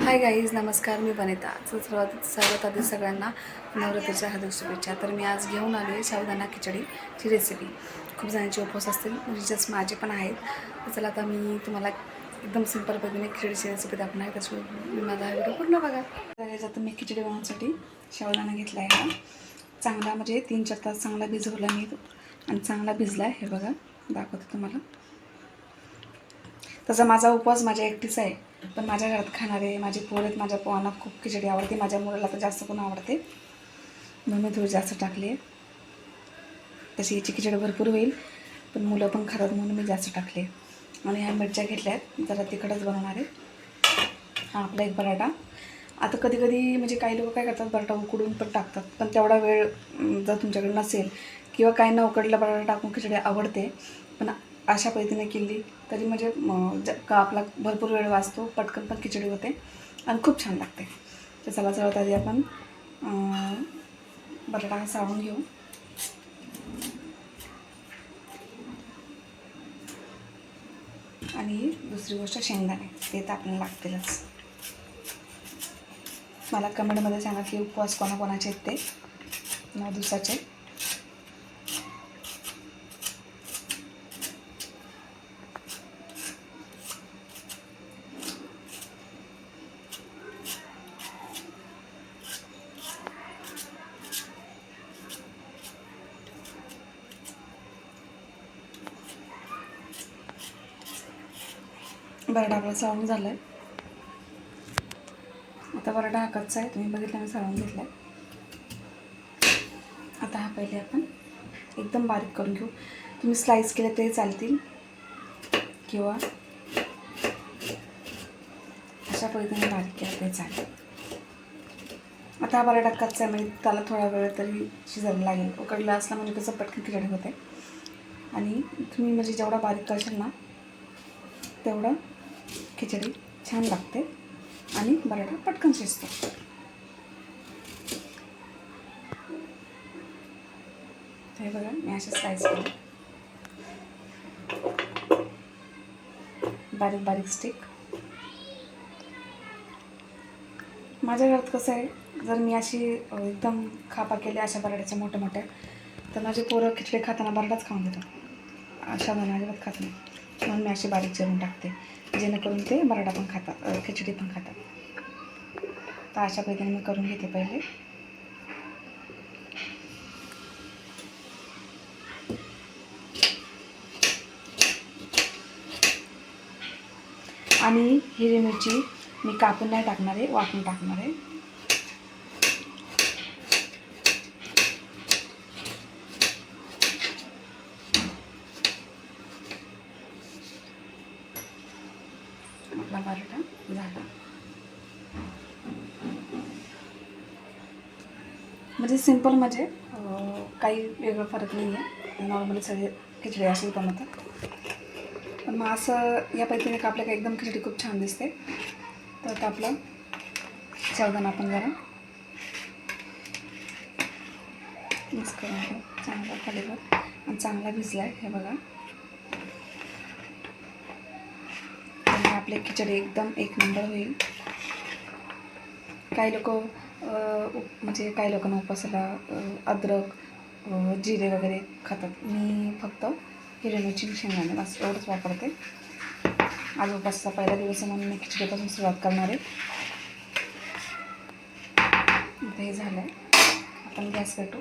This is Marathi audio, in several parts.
हाय गाईज नमस्कार मी वनिता. सर्वात सर्वात आधी सगळ्यांना नवरात्रीच्या हार्दिक शुभेच्छा. तर मी आज घेऊन आली आहे खिचडीची रेसिपी खूप जणांचे उपवास असतील म्हणजे जस्ट माझे पण आहेत. तर चला आता मी तुम्हाला एकदम सिंपल पद्धतीने खिचडीची रेसिपी दाखवणार आहे. त्याच्यामुळे मी माझा व्हिडिओ पूर्ण बघा. तर याच्यात मी खिचडी बनवण्यासाठी साबुदाणा घेतला आहे हा. चांगला म्हणजे तीन चार तास चांगला भिजवला मी आणि चांगला भिजला आहे हे बघा. दाखवते तुम्हाला. तसा माझा उपवास माझ्या एकटीचा आहे. पण माझ्या घरात खाणारे माझे पोर आहेत माझ्या पोहांना खूप खिचडी आवडते माझ्या मुलाला तर जास्त पण आवडते. म्हणून मी थोडी जास्त टाकली आहे. तशी याची खिचडी भरपूर होईल पण मुलं पण खातात म्हणून मी जास्त टाकली आहे. आणि ह्या मिरच्या घेतल्या आहेत जरा तिखटच बनवणार आहे. हा आपला एक बटाटा आता कधी कधी म्हणजे काही लोक काय करतात बटाटा उकडून पण टाकतात. पण तेवढा वेळ जर तुमच्याकडे नसेल किंवा काही न उकडला बटाटा टाकून खिचडी आवडते अशा पद्धतीने केली. तरी म्हणजे का आपला भरपूर वेळ वाचतो पटकन पण खिचडी होते आणि खूप छान लागते. तर चला सर्वात आधी आपण बटाटा हा साळून घेऊ. आणि दुसरी गोष्ट शेंगदाणे. ते तर आपल्याला लागतीलच. मला कमेंटमध्ये सांगा की उपवास कोणाकोणाचे आहेत ते. नऊ दिवसाचे. बरडाला आपला साळून झालं आहे आता बरडा हा कच्चा आहे तुम्ही बघितलं मी साळून घेतला आहे आता हा पहिले आपण एकदम बारीक करून घेऊ. तुम्ही स्लाईस केले तरी चालतील. किंवा अशा पद्धतीने बारीक केलं तरी चालेल. आता हा बरडा कच्चा आहे म्हणजे त्याला थोडा वेळ तरी शिजायला लागेल. उकडला असला म्हणजे कसं पटकन खिचडी होते. आणि तुम्ही म्हणजे जेवढा बारीक करशाल ना तेवढं खिचडी छान लागते आणि बटाटा पटकन शिजतो. हे बघा मी असे स्लाइस केले बारीक बारीक स्टिक माझ्या घरात कसं आहे जर मी अशी एकदम खापा केल्या अशा बराड्याच्या मोठ्या मोठ्या तर माझे पोरं खिचडी खाताना बराडाच खाऊन देतात. अशा मला अजिबात खात नाही म्हणून मी असे बारीक चिरून टाकते. जेणेकरून ते बराडा पण खातात खिचडी पण खातात. तर अशा पद्धतीने मी करून घेते पहिले. आणि हिरवी मिरची मी कापून नाही टाकणार आहे वाटून टाकणार आहे. आपला पराठा झाला. म्हणजे सिंपल म्हणजे काही वेगळं फरक नाही आहे नॉर्मली सगळे खिचडी अशी बनवतात पण मग असं या पद्धतीने कापलं का एकदम खिचडी खूप छान दिसते. तर आता आपलं सावधान आपण जरा मिक्स करून चांगला खालीवर आणि चांगला भिजला आहे हे बघा त्यामुळे आपली खिचडी एकदम एक नंबर होईल. काही लोक म्हणजे काही लोकांना उपासाला अद्रक जिरे वगैरे खातात. मी फक्त हिरवी मिरची शेंगदाणे एवढंच वापरते. आज उपवासाचा पहिला दिवस म्हणून मी खिचडीपासून सुरुवात करणार आहे. हे झालं आहे आपण गॅस पेटू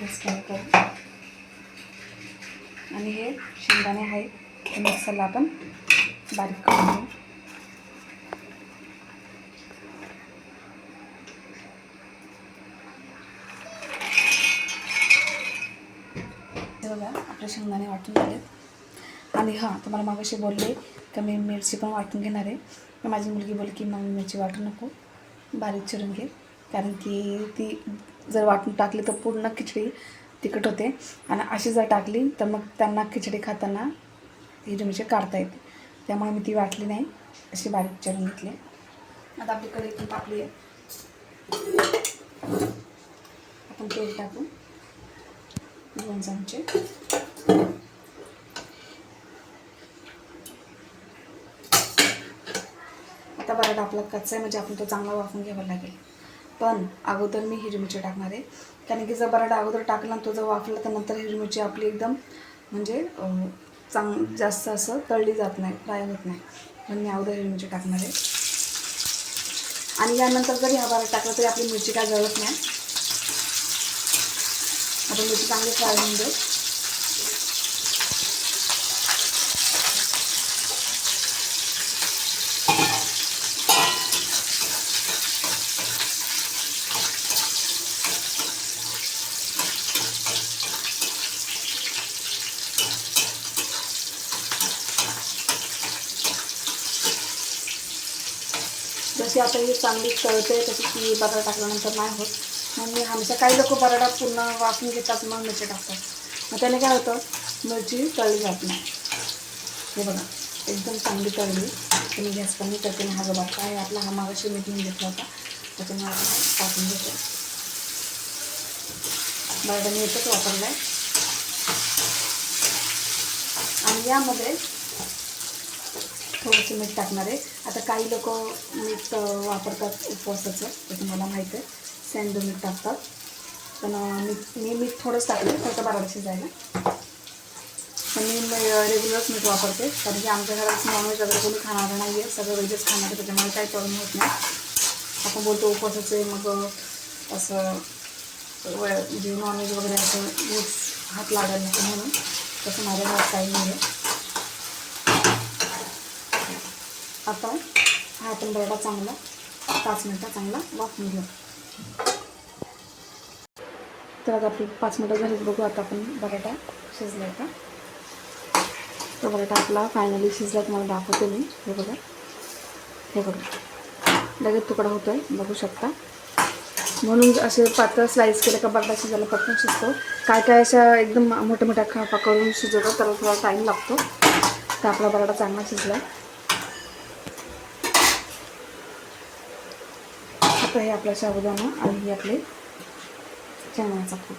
गॅस कमी करू आणि हे शेंगदाणे आहेत हे मिक्सरला आपण बारीक करून घेऊ. बघा आपले शेंगदाणे वाटून झालेत आणि हां तुम्हाला मागाशी बोलले का मी मिरची पण वाटून घेणार आहे. माझी मुलगी बोलली की मग मिरची वाटू नको. बारीक चिरून घे. कारण की ती जर वाटून टाकली तर पूर्ण खिचडी तिखट होते. आणि अशी जर टाकली तर मग त्यांना खिचडी खाताना हिरवी मिरची काढता येते. त्यामुळे मी ती वाटली नाही. अशी बारीक चिरून घेतली. आता आपली कढई पण टाकली आहे आपण तेल टाकू. दोन चमचे. आता बराटा आपला कच्चा आहे म्हणजे आपण तो चांगला वाफून घ्यावा लागेल. पण अगोदर मी हिरवी मिरची टाकणार. आहे कारण की जर बराटा अगोदर टाकला तो जर वाफला तर नंतर हिरवी मिरची आपली एकदम म्हणजे चांग जास्त असं तळली जात नाही फ्राय होत नाही. म्हणून मी अगोदर हिरवी मिरची टाकणार. आहे आणि यानंतर जरी हा बराटा टाकला तरी आपली मिरची काय जळत नाही. आपण मिरची चांगली फ्राय होऊन जाईल. जशी आता ही चांगली कळते तशी ती बटाटा टाकल्यानंतर नाही होत. मग मी हमेशा काही लोक बटाटा पूर्ण वाफून घेतात मग मिरची टाकतात. मग त्याने काय होतं मिरची तळली जात नाही. हे बघा एकदम चांगली तळली. तुम्ही गॅस कमी करते हा जो बटाटा आहे आपला हा मागाशी मी घेऊन घेतला होता. त्याच्यामुळे आपण टाकून घेतो बटाटा मी एकच वापरला आहे आणि यामध्ये थोडंसं मीठ टाकणार आहे. आता काही लोक मीठ वापरतात उपवासाचं ते तुम्हाला माहीत आहे. सेंडू मीठ टाकतात. पण मी मी मीठ थोडंच टाकलं फक्त बारा जायला. पण मी रेग्युलरच मीठ वापरते. कारण की आमच्या घरात नॉनव्हेज वगैरे कोणी खाणार नाही आहे सगळं व्हेजच खाणार आहे त्याच्यामुळे काही प्रॉब्लेम होत नाही. आपण बोलतो उपवासाचं आहे, मग असं व म्हणजे नॉनव्हेज वगैरे असं मीठ हात लागायला नाही म्हणून. तसं माझ्या घरात काही नाही आहे आता हा आपण बटाटा चांगला पाच मिनटं चांगला वाफून घेऊ. तर आता आपली पाच मिनटं झालीच बघू आता आपण बटाटा शिजला आहे का? तो बटाटा आपला फायनली शिजला तुम्हाला दाखवते मी. हे बघा. हे बघा. लगेच तुकडा होतो आहे बघू शकता. म्हणून असे पातळ स्लाईस केलं का बटाटा शिजायला पटकन शिजतो. काय काय अशा एकदम मोठ्या मोठ्या खापा करून शिजवतो त्याला थोडा टाईम लागतो. तर आपला बटाटा चांगला शिजला. आता हे आपला साबुदाणा आणि हे आपले चण्याचा कूट.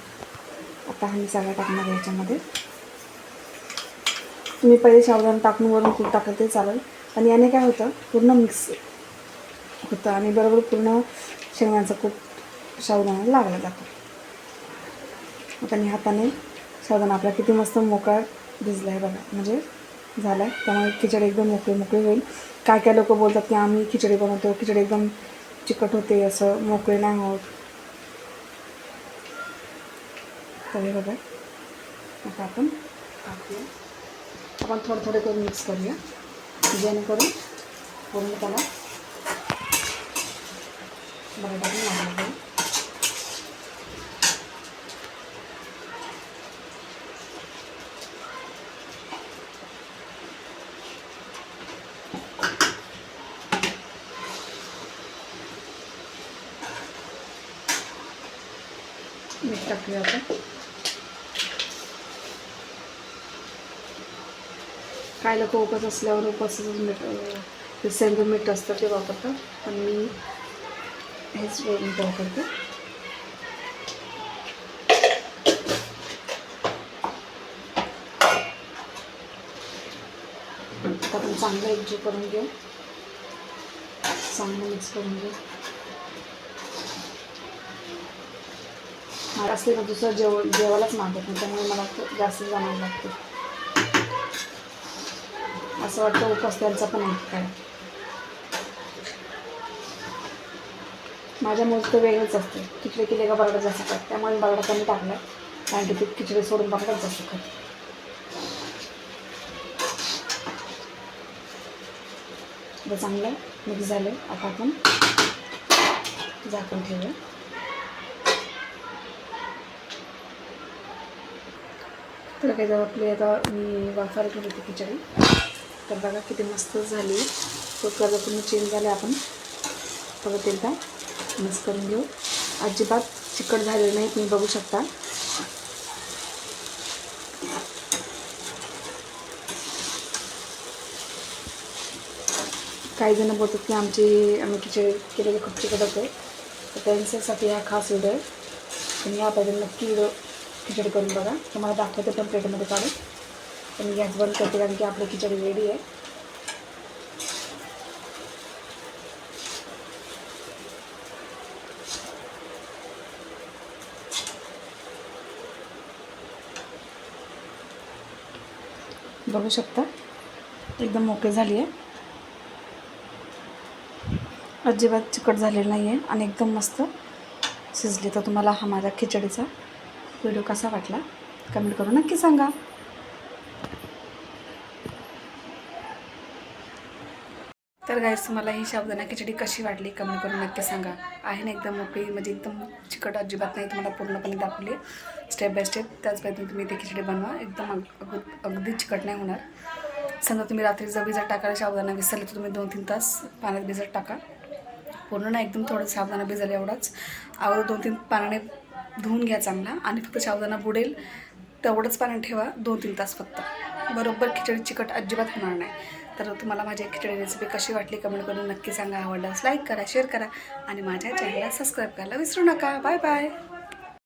आता हा मी टाकणार आहे याच्यामध्ये. तुम्ही पहिले साबुदाणा टाकून वरून कूट टाकलं ते चालेल. पण याने काय होतं पूर्ण मिक्स होतं आणि बरोबर पूर्ण शेंगण्याचा कूट साबुदाण्याला लागला जातो. आता हाताने साबुदाणा आपला किती मस्त मोकळा भिजला आहे बघा. म्हणजे झाला आहे त्यामुळे खिचडी एकदम मोकळी मोकळी होईल. काय काय लोक बोलतात की आम्ही खिचडी बनवतो खिचडी एकदम चिकट होते असं मोकळे नाही होत. तर हे बघा. आता आपण टाकूया. आपण थोडं थोडं करून मिक्स करूया. जेणेकरून पूर्ण त्याला बटाटा टाकून लागला. मीठ टाकूया आपण काय लोक उपवास असल्यावर उपवासाचं मीठ ते सेंदूर मीठ असतं ते वापरतात पण मी हेच वापरते आपण चांगलं एकजीव करून घेऊ चांगलं मिक्स करून घेऊ मला असले ना दुसरं जेव जेवायलाच मागत नाही त्यामुळे मला जास्त जमायला लागते असं वाटतं उपास त्यांचा पण आहे काय. माझ्या मूळ तर वेगळंच असते. खिचडी केले का बरडा जास्त खात. त्यामुळे बरडा कमी टाकला. कारण की ते खिचडी सोडून बटाटाच जास्त खात. चांगलं मिक्स झालं. आता आपण झाकून ठेवूया. तर काही जर आपली आता मी वाफार केली होती खिचडी. तर बघा किती मस्त झाली. तो कलर पूर्ण चेंज झाले आपण परत एकदा मिक्स करून घेऊ. अजिबात चिकट झालेलं नाही तुम्ही बघू शकता. काही जण बोलतात की आमची आम्ही खिचडी केलेली खूप चिकट होते. तर त्यांच्यासाठी हा खास व्हिडिओ आहे. तुम्ही या पाहिजे नक्की व्हिडिओ खिचडी करून बघा. तुम्हाला दाखवते पण प्लेटमध्ये काढून. तर मी गॅस बंद करते कारण की आपली खिचडी रेडी आहे. बघू शकता? एकदम मोके झाली आहे. अजिबात चिकट झालेलं नाही आहे आणि एकदम मस्त शिजली. तर तुम्हाला हा माझ्या खिचडीचा व्हिडिओ कसा वाटला? कमेंट करून नक्की सांगा. तर गाईस तुम्हाला ही शाबदाना खिचडी कशी वाटली कमेंट करून नक्की सांगा. आहे ना एकदम मोकळी म्हणजे एकदम चिकट अजिबात नाही तुम्हाला पूर्णपणे दाखवली. स्टेप बाय स्टेप त्याच पद्धतीने तुम्ही ती खिचडी बनवा. एकदम अग अगदी चिकट नाही होणार. समजा तुम्ही रात्री जर भिजत टाकायला साबुदाणा विसरले तर तुम्ही दोन तीन तास पाण्यात भिजत टाका. पूर्ण ना एकदम थोडं साबुदाणा भिजल एवढाच. अगोदर दोन तीन पाण्याने धुवून घ्या चांगला आणि फक्त साबुदाणा बुडेल. तेवढंच पाण्यात ठेवा. दोन तीन तास फक्त. बरोबर खिचडी चिकट अजिबात होणार नाही. तर तुम्हाला माझी खिचडी रेसिपी कशी वाटली कमेंट करून नक्की सांगा. आवडल्यास लाईक करा शेअर करा आणि माझ्या चॅनलला सबस्क्राईब करायला विसरू नका. Bye bye